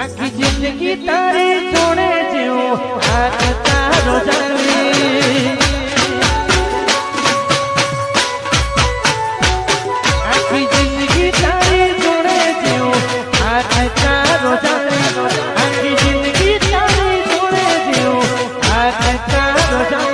આખી જિંદગી તારી જોડે જીવું. હાથ તારો જાણવી આખી જિંદગી તારી જોડે જીવું. હાથ તારો જાણવી આખી જિંદગી તારી જોડે જીવું. હાથ તારો જાણવી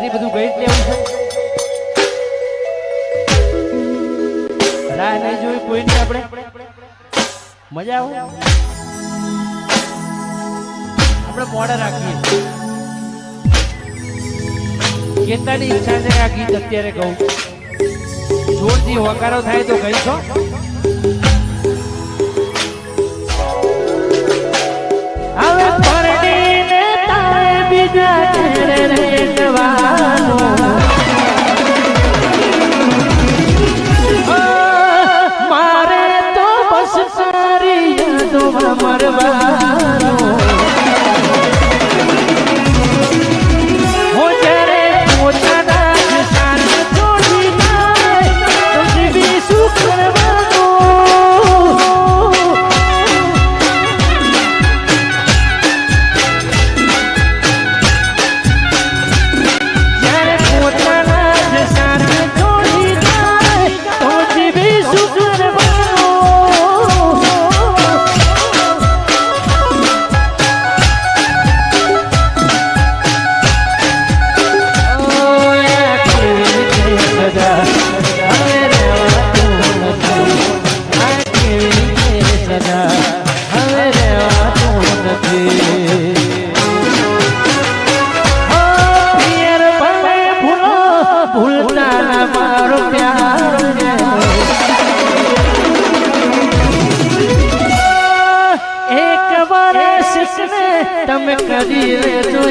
હાજરી બધું ગઈ લેવું છે. રાહ નહીં જોઈ કોઈ ને આપણે. મજા આવે. આપણે મોડે રાખીએ. કેટલાની ઈચ્છા છે આ ગીત અત્યારે કહું જોરથી હોકારો થાય તો ગઈ છો હવે પરડીને તારે બીજા બસ તારી યાદોમાં મરવાનો તમે કરી લેજો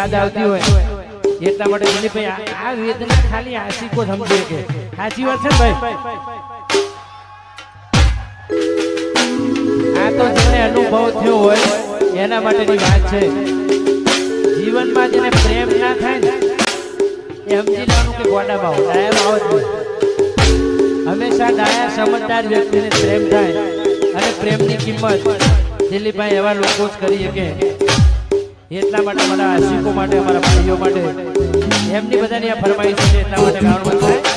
યાદ આવતી હોય. એટલા માટે દિલીપભાઈ આ વેદના ખાલી આશિકો સમજે કે સાચી વાત છે ને ભાઈ? આ તો જેને અનુભવ થયો હોય, એના માટેની વાત છે. જીવનમાં જેને પ્રેમ ના થાય ને, એ સમજી લેવાનું કે ગોડા ભાવ ડાયા ભાવ જ હંમેશા ડાયા સમજદાર વ્યક્તિને પ્રેમ થાય અને પ્રેમની કિંમત દિલીપભાઈ એવા લોકો જ કરી શકે. એટલા માટે મારા આશિકો માટે, અમારા ભાઈઓ માટે એમની બધાની આ ફરમાઈશ છે, એટલા માટે મન થાય